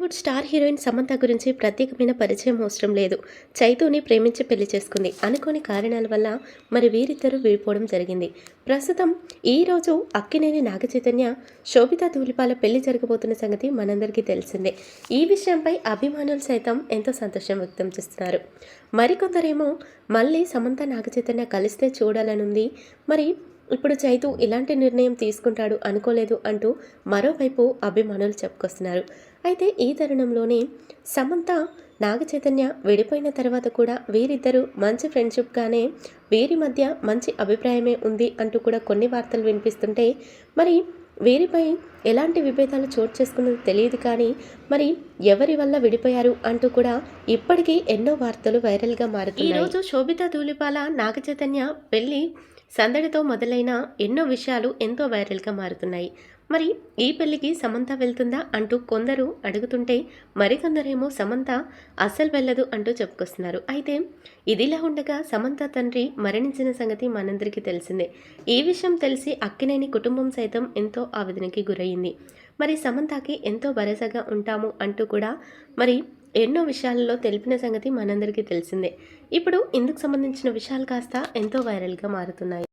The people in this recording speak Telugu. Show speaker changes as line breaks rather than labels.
బాలీవుడ్ స్టార్ హీరోయిన్ సమంత గురించి ప్రత్యేకమైన పరిచయం అవసరం లేదు. చైతూని ప్రేమించి పెళ్ళి చేసుకుంది. అనుకోని కారణాల వల్ల మరి వీరిద్దరూ విడిపోవడం జరిగింది. ప్రస్తుతం ఈ రోజు అక్కినేని నాగ చైతన్య శోభితా ధూళిపాల పెళ్ళి జరగబోతున్న సంగతి మనందరికీ తెలిసిందే. ఈ విషయంపై అభిమానులు సైతం ఎంతో సంతోషం వ్యక్తం చేస్తున్నారు. మరికొందరేమో మళ్ళీ సమంత నాగ చైతన్య కలిస్తే చూడాలనుంది. మరి ఇప్పుడు చైతు ఇలాంటి నిర్ణయం తీసుకుంటాడు అనుకోలేదు అంటూ మరోవైపు అభిమానులు చెప్పుకొస్తున్నారు. అయితే ఈ తరుణంలోనే సమంత నాగ చైతన్య విడిపోయిన తర్వాత కూడా వీరిద్దరూ మంచి ఫ్రెండ్షిప్గానే వీరి మధ్య మంచి అభిప్రాయమే ఉంది అంటూ కూడా కొన్ని వార్తలు వినిపిస్తుంటే మరి వీరిపై ఎలాంటి విభేదాలు చోటు చేసుకున్నది తెలియదు కానీ మరి ఎవరి వల్ల విడిపోయారు అంటూ కూడా ఇప్పటికీ ఎన్నో వార్తలు వైరల్గా మారుతున్నాయి. ఈరోజు శోభిత ధూళిపాల నాగచైతన్య పెళ్ళి సందడితో మొదలైన ఎన్నో విషయాలు ఎంతో వైరల్గా మారుతున్నాయి. మరి ఈ పెళ్ళికి సమంత వెళ్తుందా అంటూ కొందరు అడుగుతుంటే మరికొందరేమో సమంత అస్సలు వెళ్ళదు అంటూ చెప్పుకొస్తున్నారు. అయితే ఇదిలా ఉండగా సమంత తండ్రి మరణించిన సంగతి మనందరికీ తెలిసిందే. ఈ విషయం తెలిసి అక్కినేని కుటుంబం సైతం ఎంతో ఆవేదనకి గురయ్యింది మరి సమంతకి ఎంతో భరోసాగా ఉంటాము అంటూ కూడా మరి ఎన్నో విషయాలలో తెలిపిన సంగతి మనందరికీ తెలిసిందే. ఇప్పుడు ఇందుకు సంబంధించిన విషయాలు కాస్త ఎంతో వైరల్గా మారుతున్నాయి.